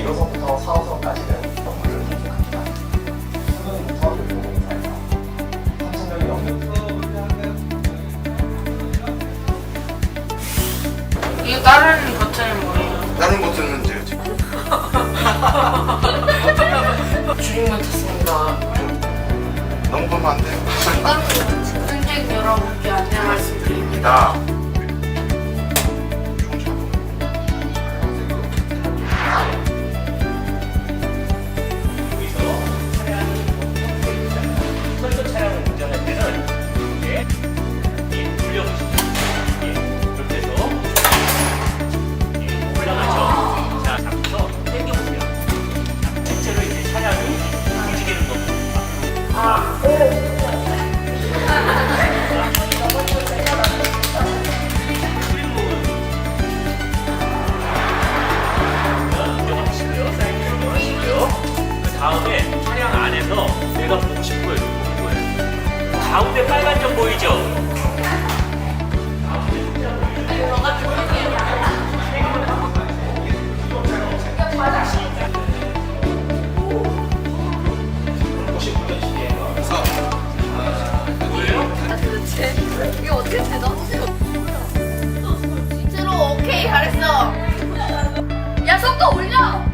현재 1호선부터 4호선까지는 업무를 계속합니다. 수능부터 교육공사에서 3,000명이 넘는 이거 다른 버튼은 뭐예요? 다른 버튼은 제가 지금 줄임말 탔습니다. 너무 보면 안 돼요. 집중적 열어보기 안내 말씀드립니다. 나 아, 그 다음에 차량 안에서 내가 보고 싶은 거예요. 가운데 빨간 점 보이죠? 이게 어떻게 되나? 어, 진짜로 오케이 잘했어. 야 속도 올려.